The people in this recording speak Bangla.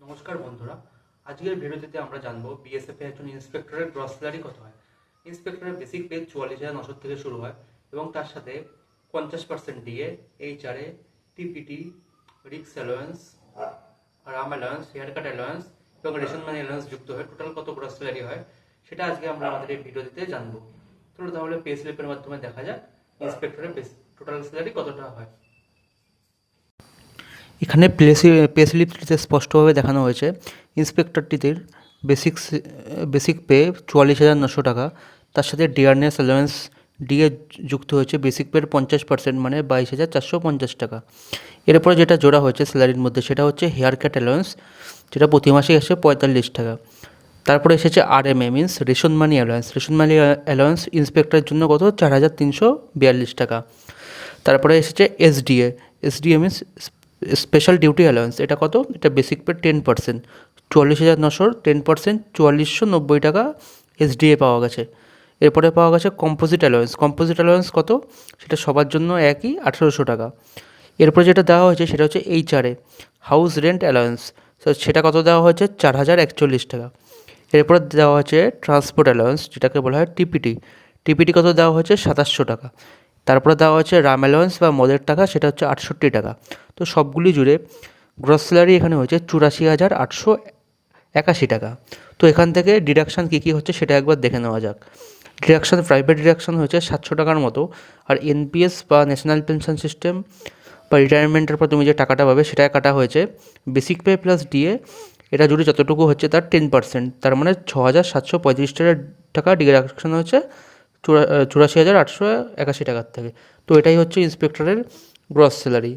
নমস্কার বন্ধুরা। আজকের ভিডিওতে আমরা জানব বিএসএফ এর একজন ইন্সপেক্টরের গ্রস স্যালারি কত হয়। ইন্সপেক্টরের বেসিক পে চুয়াল্লিশ হাজার নশো থেকে শুরু হয় এবং তার সাথে পঞ্চাশ পার্সেন্ট দিয়ে এইচআরএ টিপিটি রিক্স allowance ram allowance hair cut allowance এবং রেশন মানি অ্যালোয়েন্স যুক্ত হয় টোটাল কত গ্রস স্যালারি হয় সেটা আজকে আমরা আমাদের এই ভিডিওতে জানব। চলো তাহলে পে স্লিপের মাধ্যমে দেখা যাক ইন্সপেক্টরের টোটাল স্যালারি কতটা হয়। এখানে প্লেসি স্লিপটিতে স্পষ্টভাবে দেখানো হয়েছে। ইন্সপেক্টরটিদের বেসিক বেসিক পে চুয়াল্লিশ হাজার নশো টাকা। তার সাথে ডিয়ারনেস অ্যালাউন্স ডিএ যুক্ত হয়েছে। বেসিক পের পঞ্চাশ পার্সেন্ট মানে বাইশ হাজার চারশো পঞ্চাশ টাকা। এরপরে যেটা জোড়া হয়েছে স্যালারির মধ্যে, সেটা হচ্ছে হেয়ার কাট অ্যালাউন্স যেটা প্রতি মাসে এসে পঁয়তাল্লিশ টাকা। তারপরে এসেছে R M A means ration money allowance ration money allowance ইন্সপেক্টরের জন্য কত? চার হাজার তিনশো বিয়াল্লিশ টাকা। তারপরে এসেছে SDA SDA means special duty allowance এটা কত? এটা বেসিক পে টেন পার্সেন্ট চুয়াল্লিশ হাজার নশোর টেন পার্সেন্ট চুয়াল্লিশশো নব্বই টাকা এসডিএ পাওয়া গেছে। এরপরে পাওয়া গেছে কম্পোজিট অ্যালাউন্স কম্পোজিট অ্যালাউন্স কত? সেটা সবার জন্য একই, আঠেরোশো টাকা। এরপরে যেটা দেওয়া হয়েছে সেটা হচ্ছে এইচআরএ হাউস রেন্ট অ্যালাউন্স সেটা কত দেওয়া হয়েছে? চার হাজার একচল্লিশ টাকা। এরপরে দেওয়া হয়েছে ট্রান্সপোর্ট অ্যালাউন্স যেটাকে বলা হয় টিপিটি টিপিটি কত দেওয়া হয়েছে? সাতাশশো টাকা। তারপরে দেওয়া হচ্ছে রাম অ্যালাউন্স বা মদের টাকা, সেটা হচ্ছে আটষট্টি টাকা। তো সবগুলি জুড়ে গ্রস স্যালারি এখানে হয়েছে চুরাশি হাজার আটশো একাশি টাকা। তো এখান থেকে ডিডাকশান কী কী হচ্ছে সেটা একবার দেখে নেওয়া যাক। ডিডাকশান প্রাইভেট ডিডাকশান হয়েছে সাতশো টাকার মতো। আর এনপিএস বা ন্যাশনাল পেনশন সিস্টেম বা রিটায়ারমেন্টের পর তুমি যে টাকাটা পাবে সেটা কাটা হয়েছে। বেসিক পে প্লাস ডিএ এটা জুড়ে যতটুকু হচ্ছে তার টেন পার্সেন্ট তার মানে ছ হাজার সাতশো পঁয়ত্রিশ টাকা ডিডাকশান চুরা, চুরাশি হাজার আটশো একাশি টাকার থেকে। তো এটাই হচ্ছে ইন্সপেক্টরের গ্রস স্যালারি